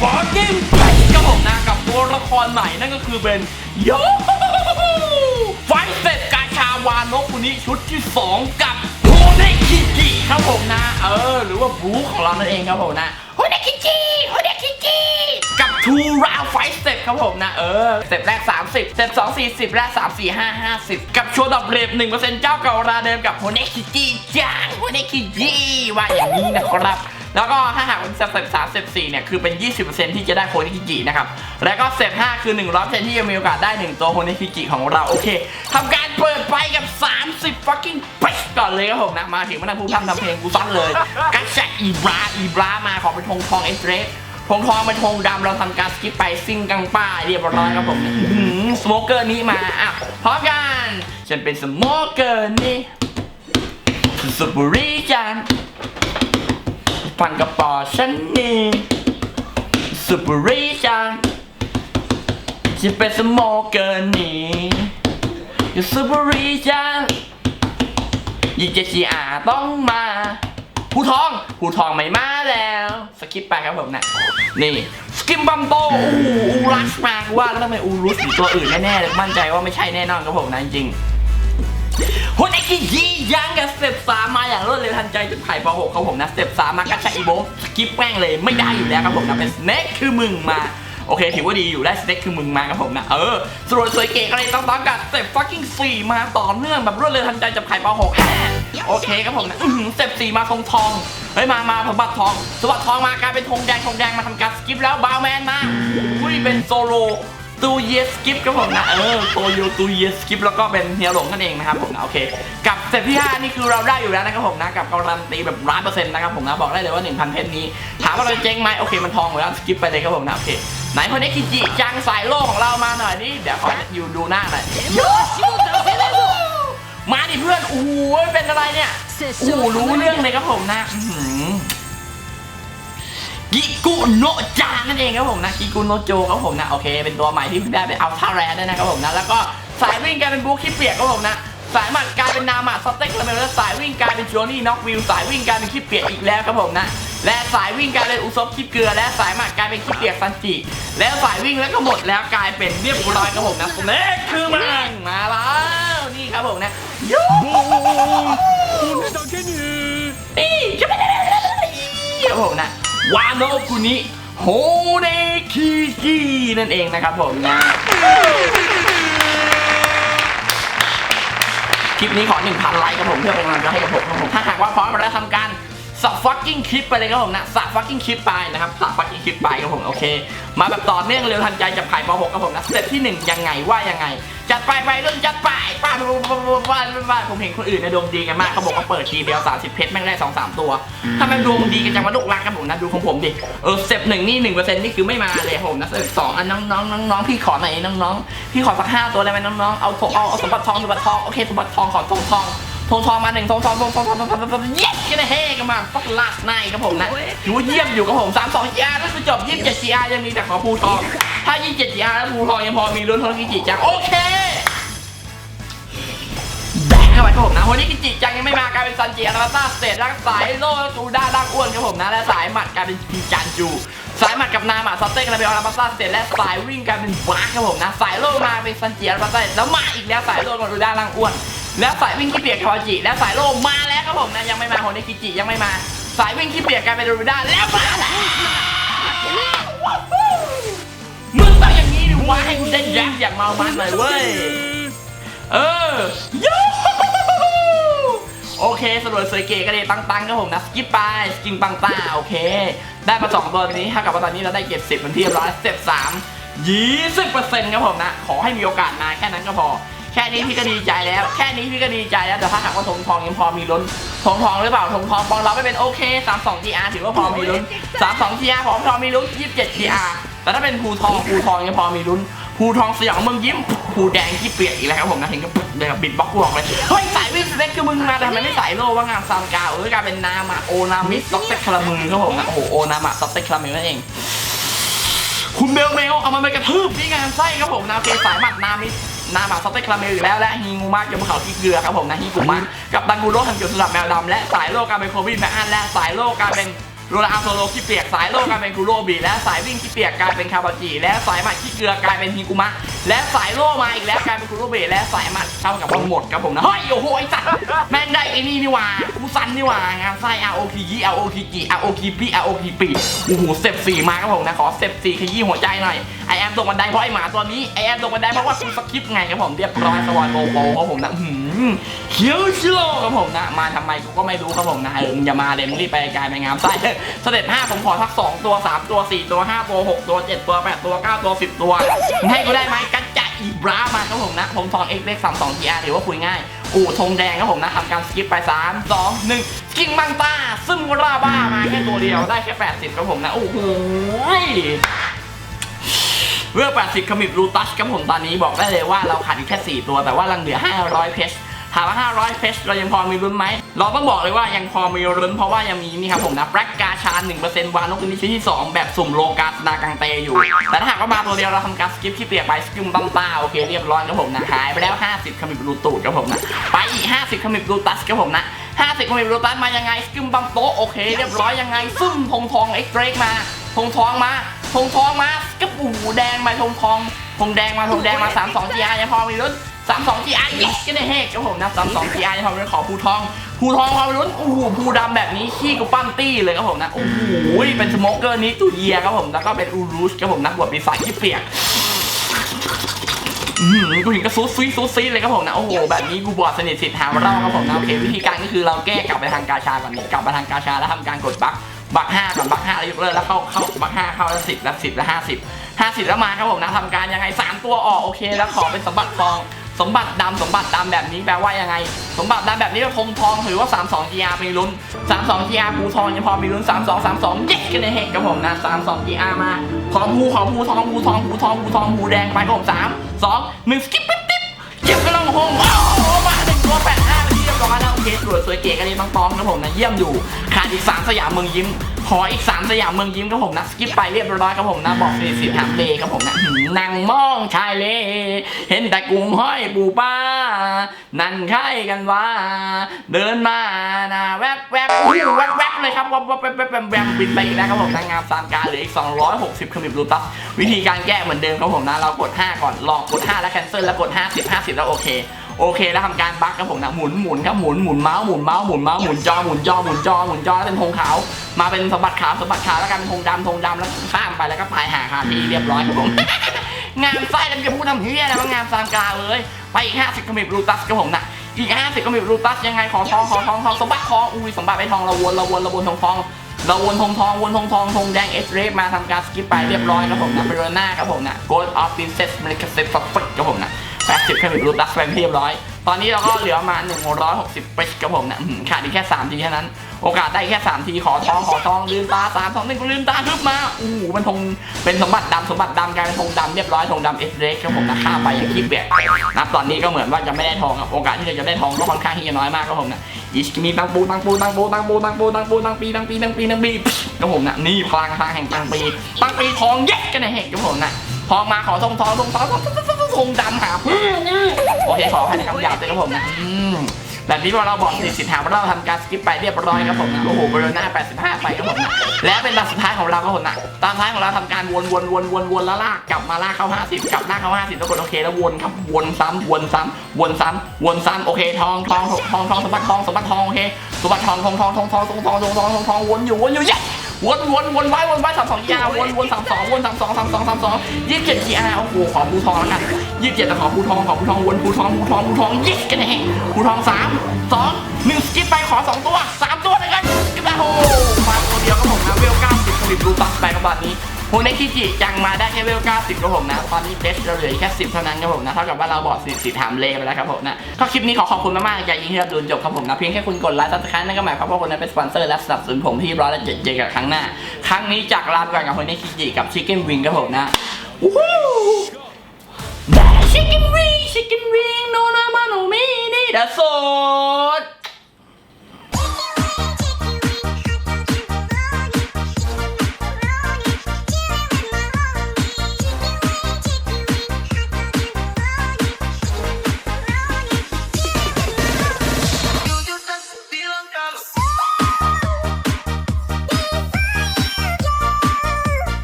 ฟอร์กิ้งไปครับผมนะกับตัวละครใหม่นั่นก็คือเป็นโยไฟเสร็จกาชาวานกคนนี้ชุดที่ 2 กับโฮเนคิจิครับผมนะ เออ หรือว่าบูของเรานั่นเองครับผมนะโฮเนคิจิโฮเนคิจิกับทูราไฟเสร็จครับผมนะ เออสเต็ปแรก 30สเต็ป2 40และ3 4 5 50กับโชว์ดอกเรบ1%เจ้าเก่าราเดิมกับโฮเนคิจิจังโฮเนคิจิว่าอย่างนี้นะครับ แล้วก็ถ้าหากเป็นสเต็ป3สเต็ป4เนี่ยคือเป็น 20%ที่จะได้โฮนิคิจินะครับ แล้วก็สเต็ป5คือ 100%ที่จะมีโอกาสได้ 1 ตัวโฮนิคิจิของเราโอเคทำการเปิดไปกับ 30 fucking เปก่อนเลยครับผมนะ มาถึงมานั่งพูดพร่ำทำเพลงกูซ้อนเลยกัชอีบราอีบรามาขอเป็นธงทองเอสเรสธงทองเป็นธงดำเราทำการสกิปไปซิ่งกังป้าเรียบร้อยครับผมสโมเกอร์นี้มาอะพร้อมกันฉันเป็นสโมเกอร์นี่สุบุรีจัน พันกระป๋อฉันนี่สุปรีจังจะเป็นสโมเกอร์นี่อยู่สุปรีจังยิ่งเจซีอาต้องมาผู้ทองผู้ทองไม่มาแล้วสกิปไปครับผมนะนี่สกิมบัมโตอูอูรัสมากว่าแล้วทำไมอูรุสอยู่ตัวอื่นแน่ๆมั่นใจว่าไม่ใช่แน่นอนครับผมนะจริง ฮุนไอคิยียังกับสเต็ปสามมาอย่างรวดเร็วทันใจจนไผ่ปหกครับผมนะสเต็ปสามมากัชชาอีโบสกิปแม่งเลยไม่ได้อยู่แล้วครับผมนะเป็นสเน็กคือมึงมาโอเคถือว่าดีอยู่ได้สเน็กคือมึงมาครับผมนะ เออสวยสวยเก๋ก็เลยต้องต้องกับเต็ป fucking สี่มาต่อเนื่องแบบรวดเร็วทันใจจากไผ่ปหกแฮ่โอเคครับผมนะอื้ออเต็ปสี่มาทองทองเฮ้ยมามาสมบัติทองสมบัติทองมากลายเป็นธงแดงธงแดงมาทำการสกิปแล้วบาวแมนมาอุ้ยเป็นโซโล ตูเยสกิปครับผมนะ เออโตโยตูเยสกิปแล้วก็เป็นเฮียหลงนั่นเองนะครับผมนะโอเค กับเซตที่5นี่คือเราได้อยู่แล้วนะครับผมนะกับการันตีแบบร้านเปอร์เซ็นต์นะครับผมนะบอกได้เลยว่า 1,000 เพชรนี้ ถามว่าเราเจ๊งไหมโอเคมันทองอยู่แล้วสกิปไปเลยครับผมนะโอเคไหนคนนี้คิจิจังสายโลกของเรามาหน่อยนี่เดี๋ยวขออยู่ดูหน้าหน่อยมาดิเพื่อนโอ้โหเป็นอะไรเนี่ยโอ้โหรู้เรื่องเลยครับผมนะอื กิกุโนจานั่นเองครับผมนะกิกุโนโจครับผมนะโอเคเป็นตัวใหม่ที่พิ่งได้ไปเอาท่าแร่ด้นะครับผมนะแล้วก็สายวิ่งกลายเป็นบุ๊คที่เปียกครับผมนะสายหมัดกลายเป็นนามาสเต็กระเบิดแล้วสายวิ่งกลายเป็นชัวนี่น็อกวิวสายวิ่งกลายเป็นขี้เปียกอีกแล้วครับผมนะและสายวิ่งกลายเป็นอุซบขี้เกลือ และสายหมัดกลายเป็นขี้เปียกซันจิแล้วสายวิ่งแล้วก็หมดแล้วกลายเป็นเรียบร้อยครับผมนะสเน็กคือมันมาแล้วนี่ครับผมนะยูนี่ครับผมนะ วานโนคุนิโฮเนคิกินั่นเองนะครับผมนะคลิปนี้ขอ 1,000 ไลค์ครับผมเพื่อเป็นกำลังใจให้กับผมครับผมถ้าหากว่าพร้อมแล้วทำการ สับฟักกิ้งคลิปไปเลยครับผมนะสับฟักกิ้งคลิปไปนะครับสับฟักกิ้งคลิปไปครับผมโอเค มาแบบต่อเนื่องเร็วทันใจจากไผ่ป .6 ครับผมนะสเต็ปที่หนึ่งยังไงว่ายังไง จัดไปไปรุ่นจัดไปป้าป้าป้าป้าป้าผมเห็นคนอื่นในดวงดีกันมากเขาบอกว่าเปิดทีเดียว30เพชรแม่งได้สองสามตัวถ้าแม่งดวงดีกันจังว่าลูกรักกันผมนะดูของผมดิเออสเต็ปหนึ่งนี่หนึ่งเปอร์เซ็นต์นี่คือไม่มาเลยผมนะสเต็ปสองอะน้องน้องน้องน้องพี่ขอหน่อยน้องน้องพี่ขอสักห้าตัวได้ไหมน้องน้องเอาถงเอาเอาสมบัติทองสมบัติทองโอเคสมบัติทองขอทองทอง ทงทองมาหนึ่งทงทองทงทองทองทองทองทย็ดทงทเฮ้ทงทมาฟังทาสไนงทงบผมงทถือว่าเยี่ยมอยู่งทงบผมงทมสองจีองทงถ้างทยี่ทงทเจ็ดงทอาร์ยังมีแต่ของทองถ้ายี่สิบเทงทจีอาร์งทองยังทอมีลุ้นทองกิจิจังทอเคแงทเข้างทครับงทนะวันนี้กิงทจังยังทม่มางทายเทงทซันจีองทงตาตงทสร็จงทงวสางทลจูทงทด้างองทนครับผมนะและสายหมัดกลายเป็นพีสายหมัดกับนามาเต็กนะเป็ออราบัสเสร็จและสายวิ่งกันเป็นว้าครับผมนะ สายโลมาเป็นซันเจียราบัสซาแล้วมาอีกแล้วสายโลกับดูด้านล่างอ้วน แล้วสายวิ่งขี้เปียกคาจิและสายโลมาแล้วครับผมนะยังไม่มาโฮเนกิจิยังไม่มา สายวิ่งขี้เปียกกลายเป็นตูด้าแล้วมาแล้วมึงต้องอย่างนี้ดิวะให้กูได้ย้มอย่างเมามันหน่อยเว้ยเออยูโอเคสรวยสวยเก๋ก็เลยตั้งตังครับผมนะสกิปไปสกินปังตาโอเค ได้มาสองตัวนี้ถ้ากับว่าตอนนี้เราได้เก็บสิบเป็นที่ร้อยสเต็ปสามยี่สิบเปอร์เซ็นต์ครับผมนะ ขอให้มีโอกาสมาแค่นั้นก็พอ แค่นี้พี่ก็ดีใจแล้ว แค่นี้พี่ก็ดีใจแล้วแต่ถ้าหากว่าทงทองยังพอมีลุ้นทงทองหรือเปล่าทงทองปองเราไม่เป็นโอเค32 GR ถือว่าพอมีลุ้น32 GR พอพอมีลุ้น27 GR แต่ถ้าเป็นภูทองภูทองยังพอมีลุ้นภูทองสยองมืองยิ้มภูแดงที่เปียกอีกแล้วครับผมนะถึงกับเดี๋ยวบิดบล็อกกูออกเลยเฮ้ยสายวิ่งสเต็กคือมึงมาแต่ทำไมไม่สายโลว่างานซามกาเออกลายเป็นนามะโอนามิสต็อกเต็กคารามือครับผมนะโอ้โหโอนามะสต็อกเต็กคารามือนั่นเองคุณเบลเมลเอามันไปกระทืบที่งานไส้ครับผมนะเคสายหมัดนามิ นาหมาสเต็กคาราเมลอยู่แล้วและฮีงูมากจนภูเขาที่เกลือครับผมนะฮีกุมะกับดังกูโร่ทำเกี่ยวสำหรับแมวดำและสายโลกการเป็นโควิดแมอันและสายโลกการเป็นโรลอาโซโลขี้เปียกสายโลกกลายเป็นคุโรบิและสายวิ่งขี้เปียกกลายเป็นคาบาจิและสายหมัดขี้เกลือกลายเป็นฮิกุมะและสายโลมาอีกแล้วกลายเป็นคุโรบิและสายหมัดเท่ากับว่าหมดครับผมนะเฮ้ยโอ้โหไอ้สัตว์แม่งได้ไอ้นี่นี่ว่ากูซันนี่ว่างานไส้ R O K G R O K G R O K P R O K P โอ้โหเซฟสี่มาครับผมนะขอเซฟสี่ขยี้หัวใจหน่อย ไอแอมตกบันไดเพราะไอหมาตัวนี้ไอแอมตกบันไดเพราะว่าคุณสคริปต์ไงครับผมเรียบร้อยสวอนโบโบครับผมนะหือเขียวชิโร่ครับผมนะมาทำไมกูก็ไม่รู้ครับผมนะเออมึงอย่ามาเลยมึงรีบไปไกลไปงามไส้เสด็จห้าผมขอทักสองตัวสามตัวสี่ตัวห้าตัวหกตัวเจ็ดตัวแปดตัวเก้าตัวสิบตัวให้กูได้ไหมกัจจะอีบรามาครับผมนะผมทองเอ็กเลขสามสองทีอาร์ถือว่าคุยง่ายอู่ธงแดงครับผมนะทำการสกิปไปสามสองหนึ่งกิงมังตาซึมราบ้ามาแค่ตัวเดียวได้แค่แปดสิบครับผมนะโอ้โห เรื่อ80ขมิบรูตัสครับผมตอนนี้บอกได้เลยว่าเราขาดอีกแค่4ตัวแต่ว่าลังเหลือ 500 เพชรถามว่า 500 เพชรเรายังพอมีลุ้นไหม เราต้องบอกเลยว่ายังพอมีลุ้นเพราะว่ายังมีนี่ครับผมนะแบล็กกาชา 1%วานกนิชิที่ 2 แบบสุ่มโลกาสนากังเตอยู่ แต่ถ้าหากว่ามาตัวเดียวเราทำการสกิปที่เปียกไปสกิมบัมตาโอเคเรียบร้อยครับผมนะ หายไปแล้ว 50 ขมิบรูตูดครับผมนะ ไปอีก 50 ขมิบรูตัสครับผมนะ 50 ขมิบรูตัสมายังไงสกิมบัมโตโอเค เรียบร้อยยังไง ซึ่มทงทองเอ็กเรกมาทงทองมา ธงทองมากับอูแดงมาธงทองธงแดงมาธงแดงมา3 2 GR ยังพอมีลุ้น3 2 GR ยิสกันในเฮกครับผมนะ3 2 GR ยังพอมีลุ้นขอภูทองภูทองพอมีลุ้นโอ้โหภูดำแบบนี้ขี้กูปั้นตี้เลยครับผมนะโอ้โหเป็นสโมเกอร์นี้ตูเยียครับผมแล้วก็เป็นอูรูชครับผมนักบวชปีศาจที่เปียกอืมกูเห็นก็ซูซีซูซีเลยครับผมนะโอ้โหแบบนี้กูบอดสนิทสิทธิ์หาเราครับผมนะโอเควิธีการก็คือเราแก้กลับไปทางกาชาก่อนกลับไปทางกาชาแล้วทำการกดบัค บัคห้าก่อนบัคห้าแล้วยกเลิกแล้วเข้าเข้าบัคห้าเข้าแล้วสิบแล้วสิบแล้วห้าสิบห้าสิบแล้วมาครับผมนะทำการยังไงสามตัวออกโอเค แล้วขอเป็นสมบัติทองสมบัติดำสมบัติดำแบบนี้แปลว่ายังไง สมบัติดำแบบนี้ก็ทงทองถือว่า 32 GR มีลุ้น 32 GR ภูทองยังพอมีลุ้น 32 32เย็ดกันในเฮกครับผมนะ 32 GR มาขอภูขอภูทองภูทองภูทองภูทองภูแดงไปครับผม3 2 1สกิปปิ๊บปิ๊บเจ็บก็ลองโฮงว้าวมาหนึ่งตัวแปด บร้อยแล้วโอเคสวยสวยเก๋กันเลยน้องๆครับผมนะเยี่ยมอยู่ขาดอีกสามสยามเมืองยิ้มขออีกสามสยามเมืองยิ้มครับผมนะสกิปไปเรียบร้อยครับผมนะบอกสี่สิบถามเลครับผมนะหืมนางมองชายเล เห็นแต่กุ้งห้อยปูป้า นั่นใช่กันว่า เดินมานะแวบแวบอู้แวบแวบเลยครับวบแวบแวบแวบแวบแวบบินไปอีกแล้วครับผมนางงามสามการเหลืออีก260ขมิบรูตัสวิธีการแก้เหมือนเดิมครับผมนะเรากด5ก่อนลองกด5แล้วแคนเซิลแล้วกด50 50แล้วโอเค โอเคแล้วทำการบั๊กครับผมนะหมุนหมุนครับหมุนหมุนเมาส์หมุนเมาส์หมุนเมาส์หมุนจอหมุนจอหมุนจอหมุนจอแล้วเป็นธงขาว มาเป็นสมบัติขาวสมบัติขาวแล้วกันเป็นธงดำธงดำแล้วข้ามไปแล้วก็ตายหาคาที่เรียบร้อยครับผมงานไส้แล้วจะพูดทำเฮียอะไรว่างานซามกาเลยไปอีก50กมิบรูตัสครับผมนะอีก50กมิบรูตัสยังไงขอทองขอทองทองสมบัติทองอุ้ยสมบัติไปทองราวนราวนราวนทองทองเราวนทองทองวนทองทองทองแดงเอสเรฟมาทำการสกิปไปเรียบร้อยครับผมนะเบรน่าครับผมนะโกลด์ออฟปินเซสเมลิกาเซฟฟักครับผมนะ 80เครดิตรูดัสไปเรียบร้อย ตอนนี้เราก็เหลือประมาณ160เปชครับผมนะอื้อหือขาดอีกแค่3ทีแค่นั้น โอกาสได้แค่3ทีขอทองขอทองลืมตา3 2 1ลืมตาฮึบมาอู้หูมันธงเป็นสมบัติดำสมบัติดำกลายเป็นธงดำเรียบร้อยธงดำเอสเรครับผมนะข้าไปอย่างขี้เปียกนับตอนนี้ก็เหมือนว่าจะไม่ได้ทองครับโอกาสที่เราจะได้ทองก็ค่อนข้างที่จะน้อยมากครับผมนะอิชมีตังปูตังปูตังปูตังปูตังปูตังปูตังปีตังปีตังปีตังปีครับผมนะนี่พลังพลังแห่งตังปีตังปีทองเย็ดกันในเหตุครับผมนะทองมาขอทองทองทองทอง ทองดำหาเพื่อนโอเคขอให้ในคำหยาบเลยครับผมนะอืมแบบนี้พอเราบอกสิทธิ์สิทธาว่าเราทำการสกิปไปเรียบร้อยครับผมนะโอ้โหเบร์หน้า85 ไปครับผมนะและเป็นตาสุดท้ายของเราครับผมนะตาสุดท้ายของเราทำการวนวนวนวนวนแล้วลากกลับมาลากเข้า 50 กลับลากเข้า 50แล้วกดโอเคแล้ววนครับวนซ้ำวนซ้ำวนซ้ำวนซ้ำโอเคทองทองทองทองสมบัติทองสมบัติทองโอเคสมบัติทองทองทองทองทองทองทองทองทองทองทองวนอยู่วนอยู่เย้ วนวนวนไว้วนไว้สามสองยาวนวนสามสองวนสามสองสามสองสามสองยี่สิบเจ็ดกีอาร์โอ้โหขอภูทองแล้วกันยี่สิบเจ็ดแต่ขอภูทองขอภูทองวนภูทองภูทองภูทองยิสกันเองภูทองสามสองหนึ่งสกิปไปขอสองตัวสามตัวเลยกันสกิปไปโอ้โหมาตัวเดียวก็ผมนะเวลเก้าสิบผลิตรูตัดไปกับบัตรนี้ โฮเนคิจิจังมาได้แค่เวล 90ครับผมนะ ตอนนี้เดชเราเหลือแค่ 10 เท่านั้นครับผมนะ เท่ากับว่าเราบอดสิสิถามเลไปแล้วครับผมนะ ก็คลิปนี้ขอขอบคุณมากๆ อย่ายิงที่เราดูจบครับผมนะ เพียงแค่คุณกดไลค์ซับสไครต์นั่นก็หมายความว่าคนนั้นเป็นสปอนเซอร์และสนับสนุนผมที่ร้อยละเจ็ดเจอกับครั้งหน้า ครั้งนี้จากลาไปก่อนกับโฮเนคิจิกับชิคเก้นวิงครับผมนะวู้ชิคเก้นวิงชิคเก้นวิงโนนามาโนมินี่ดาโซด